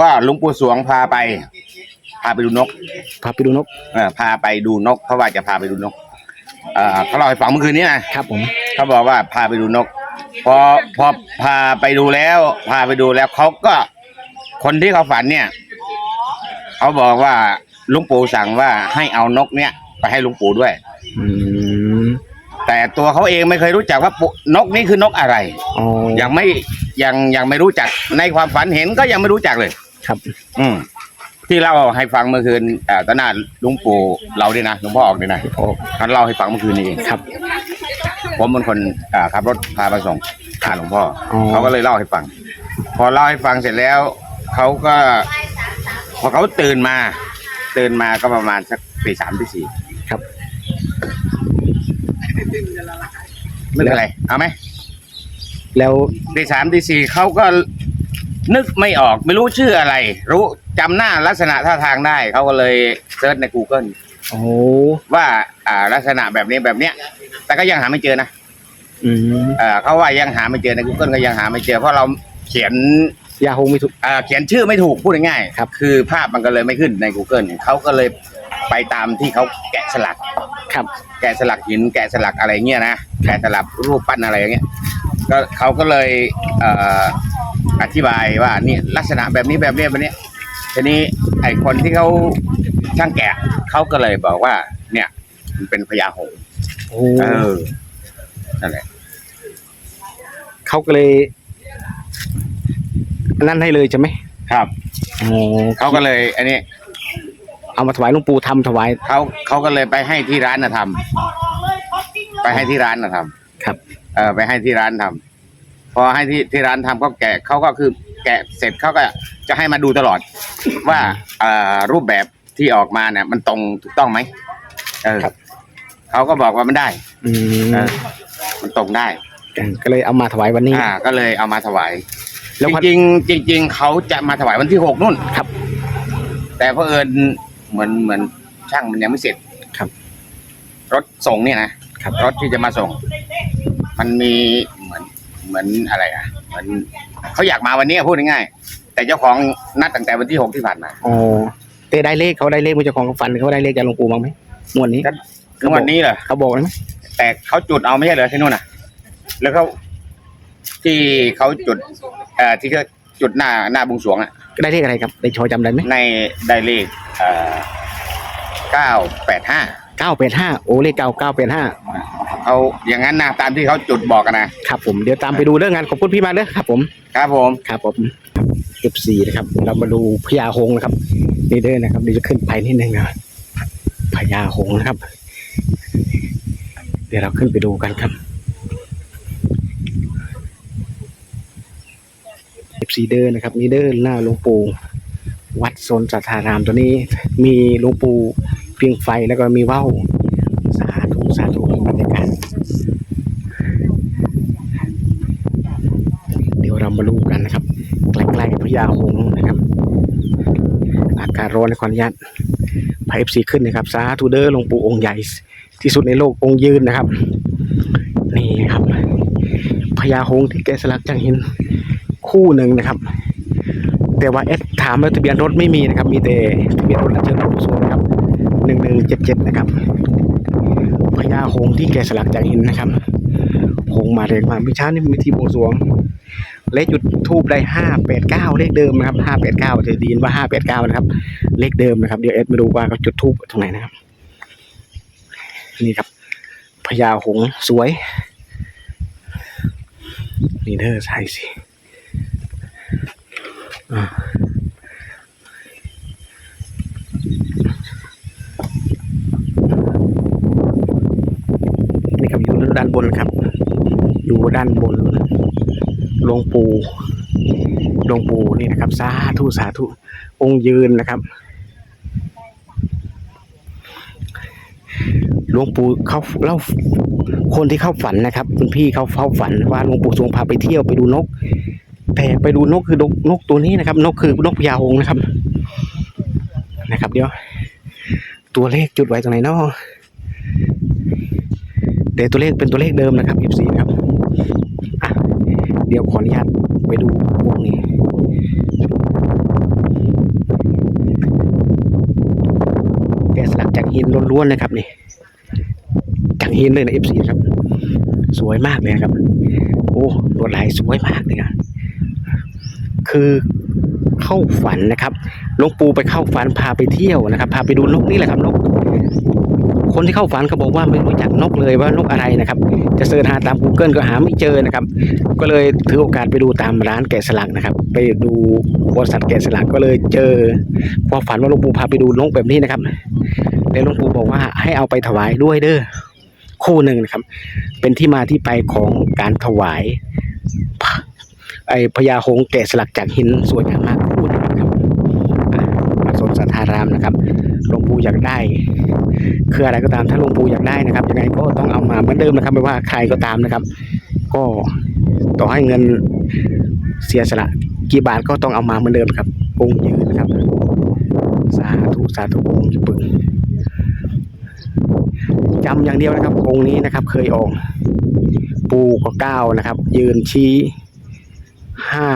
ว่าหลวงปู่สวงพาไป พาไปดูนกพาไปดูนกเออพาไปดูนกเพราะว่าจะพาไปดูนกเออเขาเล่าให้ฟังเมื่อคืนนี้นะครับผมเขาบอกว่าพาไปดูนก พอพอพาไปดูแล้ว พาไปดูแล้วเขาก็ คนที่เขาฝันเนี่ยเขาบอกว่าหลุงปู่สั่งว่าให้เอานกเนี่ยไปให้หลุงปู่ด้วย อืมแต่ตัวเขาเองไม่เคยรู้จักว่าปู่นกนี่คือนกอะไร อ๋อยังไม่ยังยังไม่รู้จักในความฝันเห็นก็ยังไม่รู้จักเลย ครับ อืมที่เล่าให้ฟังเมื่อคืนเอ่อตอนหน้าหลุงปู่เราด้วยนะหลวงพ่อออกด้วยนะพอท่านเล่าให้ฟังเมื่อคืนนี้เองครับ ผมเป็นคนอ่าขับรถพาไปส่งหาหลวงพ่อออ เขาก็เลยเล่าให้ฟัง พอเล่าให้ฟังเสร็จแล้ว เขาก็ พอเขาตื่นมา ตื่นมาก็ประมาณสักตีสามตีสี่ครับ ไม่เป็นไรเอาไหมแล้วตีสามตีสี่เขาก็ นึกไม่ออกไม่รู้ชื่ออะไร รู้จำหน้าลักษณะท่าทางได้เขาก็เลยเซิร์ชใน Google โอ้ว่าอ่าลักษณะแบบนี้แบบเนี้ย แต่ก็ยังหาไม่เจอนะอืมเอ่อเขาว่ายังหาไม่เจอใน Google ก็ยังหาไม่เจอ เพราะเราเขียนยาโฮไม่ถูก เอ่อเขียนชื่อไม่ถูกพูดง่ายๆครับ คือภาพมันก็เลยไม่ขึ้นใน Google เขาก็เลยไปตามที่เขาแกะสลัก ครับ แกะสลักหินแกะสลักอะไรเงี้ยนะแกะสลักรูปปั้นอะไรอย่างเงี้ยก็เขาก็เลยเอ่อ อธิบายว่านี่ลักษณะแบบนี้แบบนี้แบบนี้ทีนี้ไอ้คนที่เขาช่างแกะเขาก็เลยบอกว่า เนี่ย มันเป็นพญาหงส์โอ้เออนั่นแหละเขาก็เลยนั่นให้เลยใช่ไหมครับโอ้เขาก็เลยอันนี้เอามาถวายหลวงปู่ทำถวายเขาเขาก็เลยไปให้ที่ร้านนะทำไปให้ที่ร้านนะทำครับ เออไปให้ที่ร้านทำ พอให้ที่ที่ร้านทำก็แกะเขาก็คือแกะเสร็จเขาก็จะให้มาดูตลอด ว่าเอ่อรูปแบบที่ออกมาเนี่ย มันตรงถูกต้องไหมเออครับ เขาก็บอกว่ามันได้ อืมเออมันตรงได้ ก็เลยเอามาถวายวันนี้ อ่า ก็เลยเอามาถวายแล้วจวัน ริงๆจริง ๆเขาจะมาถวายวันที่หกนู่นครับแต่เพอเอิญเหมือนเหมือนช่างมันยังไม่เสร็จครับรถส่งเนี่ยนะครับ รถที่จะมาส่ง มันมีเหมือน เหมือนอะไรอะเหมือนเขาอยากมาวันนี้พูดง่ายๆแต่เจ้าของนัดตั้งแต่วันที่หกที่ผ่านมาอ๋อเต้ได้เลขเขาได้เลขมือเจ้าของฟันเขาได้เลขจากหลวงปู่บ้างไหมงวดนี้ก็คือวันนี้เหรอเขาบอกไหมแต่เขาจุดเอาไม่ใช่เหรอที่นู่นน่ะ แล้วเขาที่เขาจุดเอ่อที่เขาจุดหน้าหน้าบุงสรวงอะได้เลขอะไรครับได้ชอจำได้ไหมในได้เลขเอ่อเก้าแปดห้าเก้าแปดห้าโอ้เลขเก้าเก้าแปดห้า เขาอย่างนั้นนะตามที่เขาจุดบอกกันนะครับผมเดี๋ยวตามไปดูเรื่องงานขอบคุณพี่มากเด้อครับผมครับผมครับผมเอฟซีนะครับ เรามาดูพญาหงส์นะครับนี่เด้อนะครับเดี๋ยวจะขึ้นไปนิดนึงนะพญาหงส์นะครับ เดี๋ยวเราขึ้นไปดูกันครับเอฟซีเด้อนะครับนี่เด้อหน้าหลวงปู่วัดโซนสัทธารามตัวนี้มีหลวงปู่เพียงไฟแล้วก็มีว่าวสาธุสาธุบรรยากาศ เดี๋ยวเรามาดูกันนะครับ ใกล้ๆพญาหงส์นะครับ อากาศ ร้อนในขออนุญาตพายเอฟซีขึ้นนะครับสาธุเดอร์หลวงปู่องค์ใหญ่ที่สุดในโลกองค์ยืนนะครับ นี่ครับพญาหงที่แกสลักจากหินคู่หนึ่งนะครับ แต่ว่าเอสถามแล้วทะเบียนรถไม่มีนะครับ มีแต่ทะเบียนรถอันเชิญรถส่วนนะครับหนึ่งหนึ่งเจ็ดเจ็ดนะครับพญาหงที่แกสลักจากหินนะครับหงมาเร็วมากเมื่อเช้านี่มีที่บวงสรวง เลขจุดทูบได้ห้าแปดเก้าเลขเดิมนะครับห้าแปดเก้าจะดีนว่าห้าแปดเก้านะครับ เลขเดิมนะครับ เดี๋ยวเอ็ดมาดูว่าเขาจุดทูบตรงไหนนะครับ นี่ครับพญาหงส์สวย นี่เด้อใช่สิอนี่ครับอยู่ด้านบนครับ อยู่ด้านบน หลวงปู่หลวงปู่นี่นะครับ สาธุสาธุองค์ยืนนะครับหลวงปู่เขาเล่าคนที่เข้าฝันนะครับคุณพี่เขาเฝ้าฝันว่าหลวงปู่ทรงพาไปเที่ยวไปดูนก แต่ไปดูนกคือนกนกตัวนี้นะครับ นกคือนกพญาหงนะครับ นะครับ เดี๋ยว ตัวเลขจุดไว้ตรงไหนเนาะเดี๋ยวตัวเลขเป็นตัวเลขเดิมนะครับ F4 ครับ เดี๋ยวขออนุญาตไปดูพวกนี้แกสลักจากหินล้วนๆเลยครับนี่จากหินเลยนะเอฟซีครับ สวยมากเลยครับ โอ้ลวดลายสวยมากเลยนะคือเข้าฝันนะครับหลวงปู่ไปเข้าฝันพาไปเที่ยวนะครับ พาไปดูนกนี่แหละครับนก คนที่เข้าฝันเขาบอกว่าไม่รู้จักนกเลยว่านกอะไรนะครับ จะเสิร์ชหาตาม Google ก็หาไม่เจอนะครับ ก็เลยถือโอกาสไปดูตามร้านแกะสลักนะครับ ไปดูบริษัทแกะสลักก็เลยเจอพอฝันว่าหลวงปู่พาไปดูนกแบบนี้นะครับแล้วหลวงปู่บอกว่าให้เอาไปถวายด้วยเด้อคู่หนึ่งนะครับ เป็นที่มาที่ไปของการถวายไอพญาหงแกะสลักจากหินสวยงามมากคู่หนึงนะครับอ่าวัดสนสัทธารามนะครับหลวงปู่อยากได้ คืออะไรก็ตามถ้าหลวงปู่อยากได้นะครับยังไงก็ต้องเอามาเหมือนเดิมนะครับ ไม่ว่าใครก็ตามนะครับ ก็ต่อให้เงินเสียสละกี่บาทก็ต้องเอามาเหมือนเดิมครับองค์ยืนนะครับ สาธุสาธุองค์ปึงจำอย่างเดียวนะครับ องค์นี้นะครับ เคยออก ปูก็เก้านะครับ ยืนชี้ห้า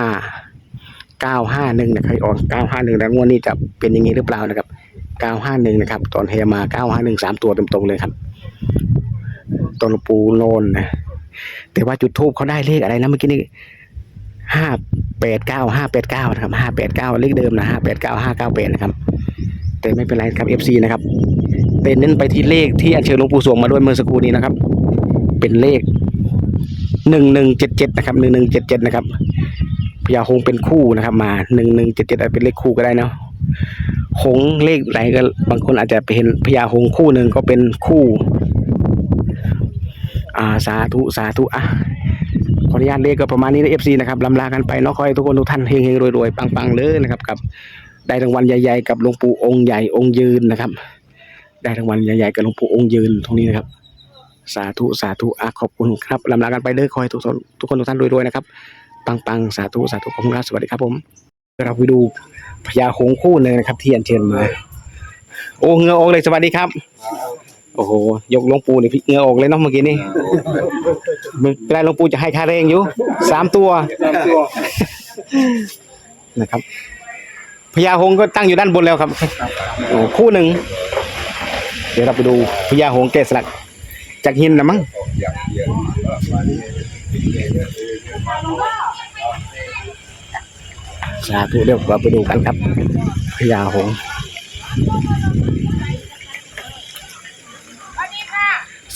เก้าห้าหนึ่งนะเคยออกเก้าห้างแล้วงวดนี้จะเป็นอย่างนี้หรือเปล่านะครับเก้าห้าหนึ่งนะครับ ตอนเฮมาเก้าห้าหนึ่งสามตัวตรงๆเลยครับตอนปูโนนนะแต่ว่าจุดทูบเขาได้เลขอะไรนะเมื่อกี้นี่ห้าแปดเก้าห้าแปดเก้านะครับห้าแปดเก้าเลขเดิมนะห้าแปดเก้าห้าเก้าแปดนะครับ แต่ไม่เป็นไรครับเอฟซีนะครับเป็นเน้นไปที่เลขที่อัญเชิญหลวงปู่สวงมาด้วยเมื่อสักครู่นี้นะครับ เป็นเลขหนึ่งหนึ่งเจ็ดเจ็ดนะครับหนึ่งหนึ่งเจ็ดเจ็ดนะครับ พญาหงเป็นคู่นะครับ มาหนึ่งหนึ่งเจ็ดเจ็ดอาจเป็นเลขคู่ก็ได้เนาะหงเลขไหนก็บางคนอาจจะไปเห็นพญาหงคู่หนึ่งก็เป็นคู่อ่าสาธุสาธุอะขออนุญาตเลขก็ประมาณนี้นะเอฟซีนะครับลำลากันไปเนาะขอให้ทุกคนทุกท่านเฮงๆรวยๆปังๆเลยนะครับกับได้รางวัลใหญ่ๆกับหลวงปู่องค์ใหญ่องค์ยืนนะครับ ได้รางวัลใหญ่ๆกับหลวงปู่องค์ยืนตรงนี้นะครับ สาธุสาธุอะขอบคุณครับลำลากันไปเลยขอให้ทุกคนทุกคนทุกท่านรวยๆนะครับ ปังๆสาธุสาธุขอบคุณครับสวัสดีครับผมเราไปดูพญาหงคู่หนึ่งนะครับ ที่อัญเชิญมา โอ้เงือออกเลยสวัสดีครับ โอ้โหยกหลวงปู่นี่เงือออกเลยเนาะเมื่อกี้นี่ไม่เป็นไรหลวงปู่จะให้ค่าแรงอยู่สามตัว นะครับพญาหงส์ก็ตั้งอยู่ด้านบนแล้วครับโอ้คู่หนึ่ง เดี๋ยวเราไปดูพญาหงส์แกะสลักจากหินนะมั้ง สาธุเดี๋ยวเราไปดูกันครับพญาหงส์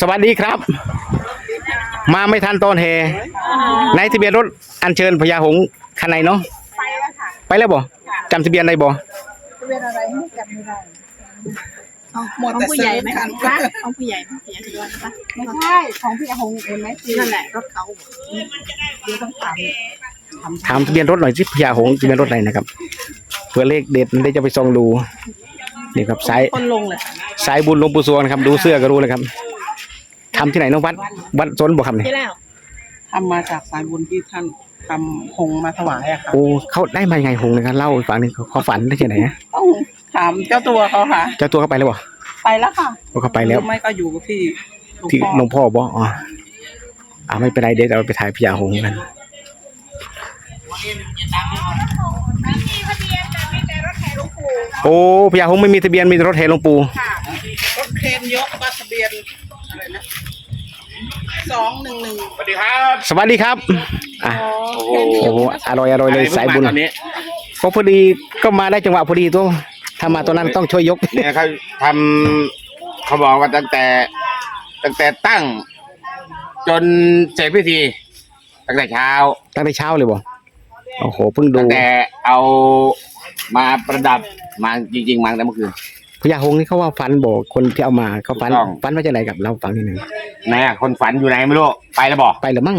สวัสดีครับ มาไม่ทันตอนเฮในทะเบียนรถอัญเชิญพญาหงส์คันไหนเนาะไปแล้วค่ะไปแล้วบ่จำทะเบียนได้บ่ทะเบียนอะไรไม่จำไม่ได้หมดของแต่ผู้เซิใหญ่ร์ชไหมกันคะของผู้ใหญ่ผู้ใหญ่ถือว่าปะไม่ใช่ของพี่อาหงเห็นไหมคือนั่นแหละรถเขาเดี๋ยวต้องถาม ถามถามทะเบียนรถหน่อยสิพญาหงส์ทะเบียนรถอะไรนะครับเพื่อเลขเด็ดได้จะไปส่องดูนี่ครับสายคนลงเลยสายบุญหลวงปู่สวงนะครับ ดูเสื้อก็รู้เลยครับทำที่ไหนเน้องวัดวัดสนบ่ครับเนี่ยที่แล้วทำมาจากสายบุญที่ท่านทำหงมาถวายอะค่ะโอ้เขาได้มายังไงหงส์นะครับเล่าอีกฝั่งหนึงเขาฝันได้ที่ไหนฮะต้องถามเจ้าตัวเขาค่ะ เจ้าตัวเขาไปแล้วบ่ไปแล้วค่ะเขาเขาไปแล้ว หรือไม่ก็อยู่ที่หลวงที่พ่อหลวงพ่อบ่อ๋ออ่าไม่เป็นไรเดี๋ยวเราไปถ่ายพญาหงส์กัน โอ้พญาหงส์ไม่มีทะเบียนมีแต่รถแห่หลวงปู่รถเคนยกก็ทะเบียนอะไรนะสองหนึ่งหนึ่งสวัสดีครับสวัสดีครับอะโอ้โหโอ้โหอร่อยอร่อยเลยสายบุญตอนนี้ก็พอดีก็มาได้จังหวะพอดีตัวถ้ามาตัวนั้นต้องช่วยยก เนี่ยเขาทำเขาบอกว่าตั้งแต่ ตั้งแต่ตั้ง จนเสร็จพิธี ตั้งแต่เช้า ตั้งแต่เช้าเลยบ่โอ้โหเพิ่งดูตั้งแต่เอามาประดับ มาจริง ๆ มาตั้งแต่เมื่อคืน พญาหงส์นี่เขาว่าฟันบอกคนที่เอามาเขาฟันถูกต้องฟันว่าจะไหนกับเราฟังนิดหนึ่งไหนอะคนฝันอยู่ไหนไม่รู้ ไปแล้วบอก ไปหรือมั่ง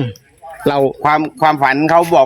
เรา ความความฝันเขาบอก